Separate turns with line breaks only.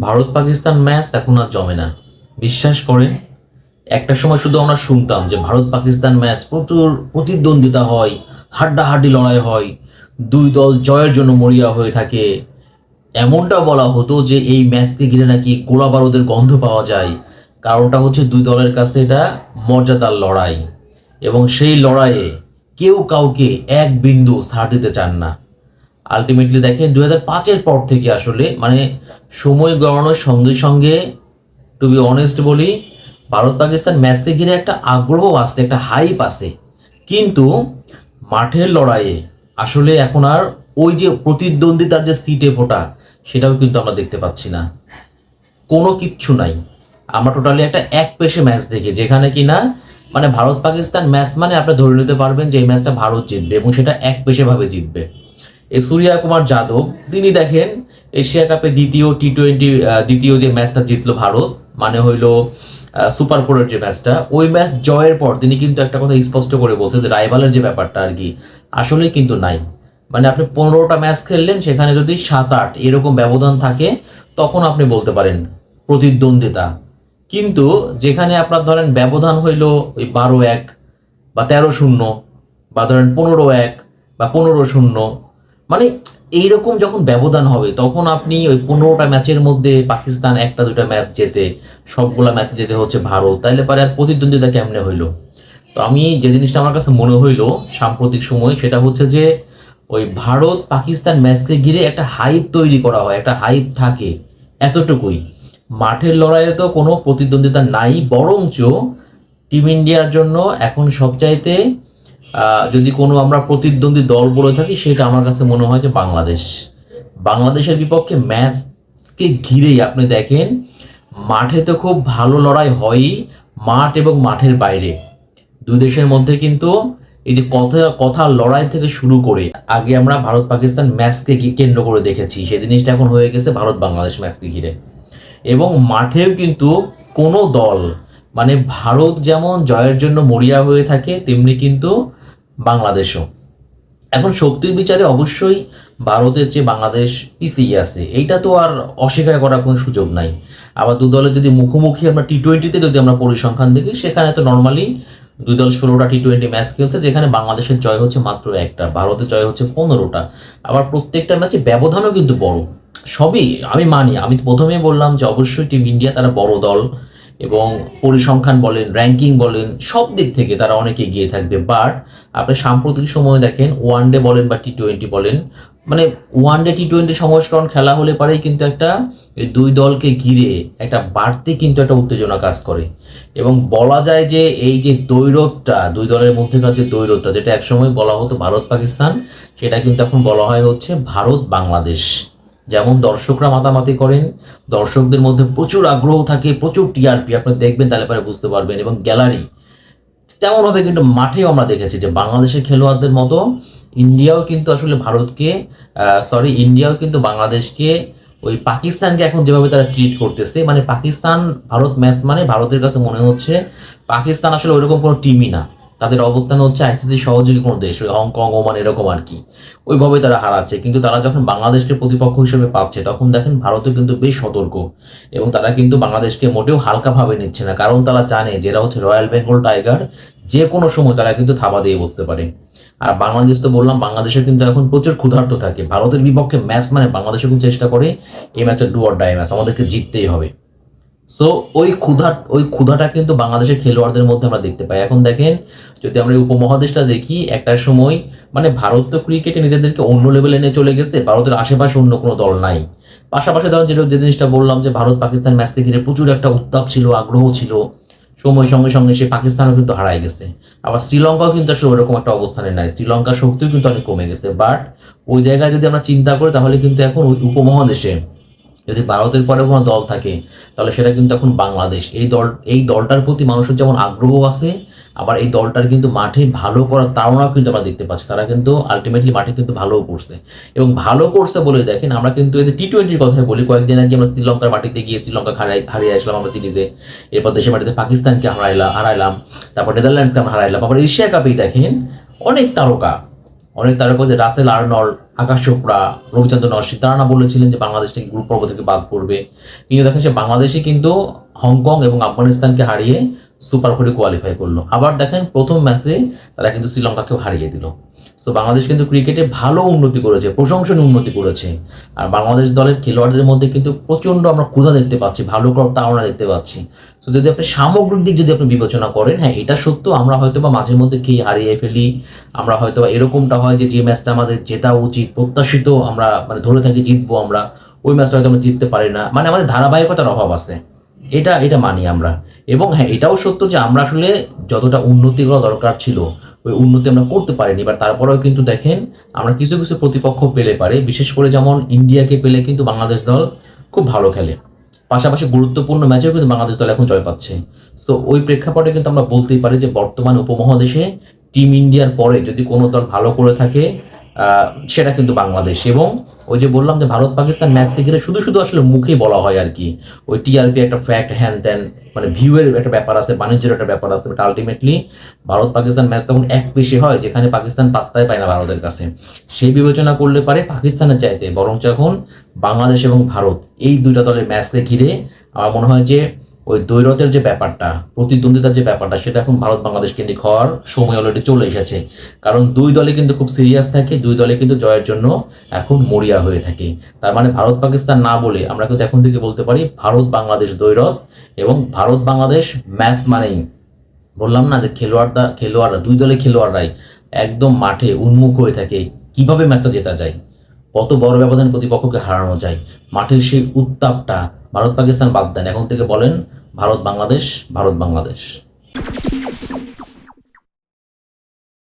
Bharat Pakistan match এখন আর জমে না। বিশ্বাস করেন, একটা সময় শুধু আমরা শুনতাম যে ভারত পাকিস্তান ম্যাচ প্রচুর প্রতিদ্বন্দ্বিতা হয়, হাড্ডাহাড্ডি লড়াই হয়, দুই দল জয়ের জন্য মরিয়া হয়ে থাকে। এমনটা বলা হতো যে এই ম্যাচকে ঘিরে নাকি গোলা বারুদের গন্ধ পাওয়া যায়। কারণটা হচ্ছে দুই দলের কাছে এটা মর্যাদার লড়াই। এবং সেই লড়াইয়ে কেউ কাউকে এক বিন্দু ছাড় দিতে চান না। আলটিমেটলি দেখেন দু হাজার পাঁচের পর থেকে আসলে মানে সময় গড়ানোর সঙ্গে সঙ্গে টু বি অনেস্ট বলি, ভারত পাকিস্তান ম্যাচকে ঘিরে একটা আগ্রহ আসছে, একটা হাইপ আসে কিন্তু মাঠের লড়াইয়ে আসলে এখন আর ওই যে প্রতিদ্বন্দ্বিতার যে সিটে ফোটা, সেটাও কিন্তু আমরা দেখতে পাচ্ছি না। কোনো কিচ্ছু নাই। আমরা টোটালি একটা এক পেশে ম্যাচ দেখি, যেখানে কি না মানে ভারত পাকিস্তান ম্যাচ মানে আপনি ধরে নিতে পারবেন যে এই ম্যাচটা ভারত জিতবে এবং সেটা এক পেশে ভাবে জিতবে। সূর্যা কুমার যাদব, তিনি দেখেন এশিয়া কাপে দ্বিতীয় টি টোয়েন্টি দ্বিতীয় যে ম্যাচটা জিতলো ভারত মানে হইল সুপার ফোরের যে ম্যাচটা ওই ম্যাচ জয়ের পর তিনি কিন্তু একটা কথা স্পষ্ট করে বলছে যে রাইভালের যে ব্যাপারটা আর কি, আসলেই কিন্তু নাই। মানে আপনি পনেরোটা ম্যাচ খেললেন, সেখানে যদি সাত আট এরকম ব্যবধান থাকে, তখন আপনি বলতে পারেন প্রতিদ্বন্দ্বিতা। কিন্তু যেখানে আপনার ধরেন ব্যবধান হইল ওই বারো এক বা তেরো শূন্য, বা ধরেন পনেরো এক বা পনেরো শূন্য মানে এইরকম যখন ব্যবধান হবে, তখন আপনি ওই পনেরোটা ম্যাচের মধ্যে পাকিস্তান একটা দুটা ম্যাচ জেতে, সবগুলা ম্যাচে যেতে হচ্ছে ভারত। তাইলে পরে আর প্রতিদ্বন্দ্বিতা কেমনে হইল? তো আমি যে জিনিসটা আমার কাছে মনে হইল সাম্প্রতিক সময়, সেটা হচ্ছে যে ওই ভারত পাকিস্তান ম্যাচকে ঘিরে একটা হাইপ তৈরি করা হয়, একটা হাইপ থাকে এতটুকুই। মাঠের লড়াইয়ে তো কোনো প্রতিদ্বন্দ্বিতা নাই, বরঞ্চ টিম ইন্ডিয়ার জন্য এখন সবচাইতে যদি কোনো আমরা প্রতিদ্বন্দ্বী দল বলে থাকি, সেটা আমার কাছে মনে হয় যে বাংলাদেশ। বাংলাদেশের বিপক্ষে ম্যাচকে ঘিরেই আপনি দেখেন, মাঠে তো খুব ভালো লড়াই হয়ই, মাঠ এবং মাঠের বাইরে। দুই দেশের মধ্যে কিন্তু এই যে কথা কথা লড়াই থেকে শুরু করে, আগে আমরা ভারত পাকিস্তান ম্যাচকে কেন্দ্র করে দেখেছি, সেই জিনিসটা এখন হয়ে গেছে ভারত বাংলাদেশ ম্যাচকে ঘিরে। এবং মাঠেও কিন্তু কোনো দল মানে ভারত যেমন জয়ের জন্য মরিয়া হয়ে থাকে, তেমনি কিন্তু বাংলাদেশও। এখন শক্তির বিচারে অবশ্যই ভারতের চেয়ে বাংলাদেশ পিছিয়ে আছে, এইটা তো আর অস্বীকার করার কোনো সুযোগ নাই। আবার দু দলের যদি মুখোমুখি আমরা টি টোয়েন্টিতে যদি আমরা পরিসংখ্যান দেখি, সেখানে তো নর্মালি দুই দল ষোলোটা টি টোয়েন্টি ম্যাচ খেলছে, যেখানে বাংলাদেশের জয় হচ্ছে মাত্র একটা, ভারতের জয় হচ্ছে পনেরোটা। আবার প্রত্যেকটা ম্যাচে ব্যবধানও কিন্তু বড়। সবই আমি মানি, আমি প্রথমেই বললাম যে অবশ্যই টিম ইন্ডিয়া তারা বড় দল। এবং পরিসংখ্যান বলেন র্যাঙ্কিং বলেন, সব দিক থেকে তারা অনেক এগিয়ে থাকবে। বাট আপনি সাম্প্রতিক সময়ে দেখেন ওয়ান ডে বলেন বা টি টোয়েন্টি বলেন মানে ওয়ান ডে টি টোয়েন্টি সংস্করণ খেলা হলে পারেই কিন্তু একটা দুই দলকে ঘিরে একটা বাড়তি কিন্তু একটা উত্তেজনা কাজ করে। এবং বলা যায় যে এই যে দৈরতটা, দুই দলের মধ্যেকার যে দৈরতটা, যেটা একসময় বলা হতো ভারত পাকিস্তান সেটা কিন্তু এখন বলা হয় হচ্ছে ভারত বাংলাদেশ যেমন দর্শকরা মাতামাতি করেন, দর্শকদের মধ্যে প্রচুর আগ্রহ থাকে, প্রচুর টিআরপি আপনি দেখবেন, তাহলে পরে বুঝতে পারবেন, এবং গ্যালারি। তেমনভাবে কিন্তু মাঠেও আমরা দেখেছি যে বাংলাদেশের খেলোয়াড়দের মতো ইন্ডিয়াও কিন্তু আসলে ভারতকে সরি ইন্ডিয়াও কিন্তু বাংলাদেশকে, ওই পাকিস্তানকে এখন যেভাবে তারা ট্রিট করতেছে মানে পাকিস্তান, ভারত ম্যাচ মানে ভারতের কাছে মনে হচ্ছে পাকিস্তান আসলে ওইরকম কোনো টিমই না। তাদের অবস্থান হচ্ছে আইসিসি সহযোগী কোনো দেশ, ওই হংকং, ওমান এরকম আর কি। ওইভাবে তারা হারাচ্ছে। কিন্তু তারা যখন বাংলাদেশকে প্রতিপক্ষ হিসেবে পাচ্ছে, তখন দেখেন ভারতও কিন্তু বেশ সতর্ক। এবং তারা কিন্তু বাংলাদেশকে মোটেও হালকাভাবে নিচ্ছে না। কারণ তারা জানে যে এরা হচ্ছে রয়্যাল বেঙ্গল টাইগার, যে কোনো সময় তারা কিন্তু থাবা দিয়ে বসতে পারে। আর বাংলাদেশ তো বললাম বাংলাদেশে কিন্তু এখন প্রচুর ক্ষুধার্ত থাকে। ভারতের বিপক্ষে ম্যাচ মানে বাংলাদেশও কিন্তু চেষ্টা করে, এই ম্যাচের ডু অর ডাই ম্যাচ। আমাদেরকে জিততেই হবে। সো ওই ক্ষুধা, ওই ক্ষুধাটা কিন্তু বাংলাদেশের খেলোয়াড়দের মধ্যে আমরা দেখতে পাই। এখন দেখেন, যদি আমরা উপমহাদেশটা দেখি, একটা সময় মানে ভারত তো ক্রিকেটে নিজেদেরকে অন্য লেভেলে নিয়ে চলে গেছে, ভারতের আশেপাশে অন্য কোনো দল নাই। পাশাপাশি ধরেন যেটা, যে জিনিসটা বললাম যে ভারত পাকিস্তান ম্যাচকে ঘিরে প্রচুর একটা উত্তাপ ছিল, আগ্রহ ছিল, সময় সঙ্গে সঙ্গে সে পাকিস্তানও কিন্তু হারাই গেছে। আবার শ্রীলঙ্কাও কিন্তু আসলে ওরকম একটা অবস্থানে নাই, শ্রীলঙ্কার শক্তিও কিন্তু অনেক কমে গেছে। বাট ওই জায়গায় যদি আমরা চিন্তা করি, তাহলে কিন্তু এখন উপমহাদেশে যদি ভারতের পরে কোনো দল থাকে, তাহলে সেটা কিন্তু এখন বাংলাদেশ। এই দল, এই দলটার প্রতি মানুষের যেমন আগ্রহ আছে, আবার এই দলটার কিন্তু মাঠে ভালো করার তাড়নাও কিন্তু আমরা দেখতে পাচ্ছি। তারা কিন্তু আলটিমেটলি মাঠে কিন্তু ভালোও করছে। এবং ভালো করছে বলে দেখেন, আমরা কিন্তু এই টি টোয়েন্টির কথা বলি, কয়েকদিন আগে আমরা শ্রীলঙ্কার মাটিতে গিয়ে শ্রীলঙ্কা হারিয়ে আসলাম আমরা সিরিজে। এরপর দেশের মাটিতে পাকিস্তানকে হারাইলাম হারাইলাম। তারপর নেদারল্যান্ডসকে আমরা হারাইলাম। আবার এশিয়া কাপেই দেখেন, অনেক তারকা অনেক তারকা যে রাসেল আর্নল্ড আকাশ চোপড়া, রবিচন্দ্র নরসি তারা না বলেছিলেন যে বাংলাদেশ থেকে গ্রুপ পর্ব থেকে বাদ পড়বে। কিন্তু দেখেন সে বাংলাদেশে কিন্তু হংকং এবং আফগানিস্তানকে হারিয়ে সুপার ফোরে কোয়ালিফাই করল। আবার দেখেন প্রথম ম্যাচে তারা কিন্তু শ্রীলঙ্কাকেও হারিয়ে দিল। সো বাংলাদেশ কিন্তু ক্রিকেটে ভালো উন্নতি করেছে, প্রশংসনীয় উন্নতি করেছে। আর বাংলাদেশ দলের খেলোয়াড়দের মধ্যে কিন্তু প্রচণ্ড আমরা ক্ষুধা দেখতে পাচ্ছি, ভালো তাড়না দেখতে পাচ্ছি। তো যদি আপনি সামগ্রিক দিক যদি আপনি বিবেচনা করেন হ্যাঁ এটা সত্য, আমরা হয়তো বা মাঝে মধ্যে কি হারিয়ে ফেলি, আমরা হয়তো বা এরকমটা হয় যে যে ম্যাচটা আমাদের জেতা উচিত, প্রত্যাশিত আমরা মানে ধরে থাকি জিতবো আমরা, ওই ম্যাচটা হয়তো আমরা জিততে পারি না। মানে আমাদের ধারাবাহিকতার অভাব আছে। এটা এটা মানি আমরা। এবং হ্যাঁ এটাও সত্য যে আমরা আসলে যতটা উন্নতি করা দরকার ছিল, ওই উন্নতি আমরা করতে পারিনি। বা তারপরেও কিন্তু দেখেন, আমরা কিছু কিছু প্রতিপক্ষ পেলে পারে। বিশেষ করে যেমন ইন্ডিয়াকে পেলে কিন্তু বাংলাদেশ দল খুব ভালো খেলে। পাশাপাশি গুরুত্বপূর্ণ ম্যাচেও কিন্তু বাংলাদেশ দল এখন জয় পাচ্ছে। সো ওই প্রেক্ষাপটে কিন্তু আমরা বলতেই পারি যে বর্তমান উপমহাদেশে টিম ইন্ডিয়ার পরে যদি কোনো দল ভালো করে থাকে সেটা কিন্তু বাংলাদেশ। এবং ওই যে বললাম যে ভারত পাকিস্তান ম্যাচ থেকে শুধু শুধু আসলে মুখে বলা হয় আর কি। ওই টিআরপি একটা ফ্যাক্ট হ্যান ত্যান মানে ভিউয়ের একটা ব্যাপার আছে, বাণিজ্যের একটা ব্যাপার আছে but ultimately Bharat Pakistan match তখন এক পেশে হয়, যেখানে পাকিস্তান পাত্তাই পায় না ভারতের কাছে। সেই বিবেচনা করলে পারে পাকিস্তানের চাইতে, বরঞ্চ এখন বাংলাদেশ এবং ভারত এই দুইটা দলের ম্যাচকে ঘিরে আমার মনে হয় যে ওই দ্বৈরথের যে ব্যাপারটা, প্রতিদ্বন্দ্বিতার যে ব্যাপারটা, সেটা এখন ভারত বাংলাদেশ কেন্দ্রিক হওয়ার সময় অলরেডি চলে এসেছে। কারণ দুই দলে কিন্তু খুব সিরিয়াস থাকে, দুই দলে কিন্তু জয়ের জন্য এখন মরিয়া হয়ে থাকে। তার মানে ভারত পাকিস্তান না বলে আমরা কিন্তু এখন থেকে বলতে পারি ভারত বাংলাদেশ দ্বৈরথ এবং ভারত বাংলাদেশ ম্যাচ মানেই। বললাম না যে খেলোয়াড়রা খেলোয়াড়রা, দুই দলে খেলোয়াড়রাই একদম মাঠে উন্মুখ হয়ে থাকে। কীভাবে ম্যাচটা জেতা যায়? কত বড় ব্যবধান প্রতিপক্ষকে হারানো যায়। মাঠের সেই উত্তাপটা ভারত পাকিস্তান বাদ দেন। এখন থেকে বলেন ভারত বাংলাদেশ ভারত বাংলাদেশ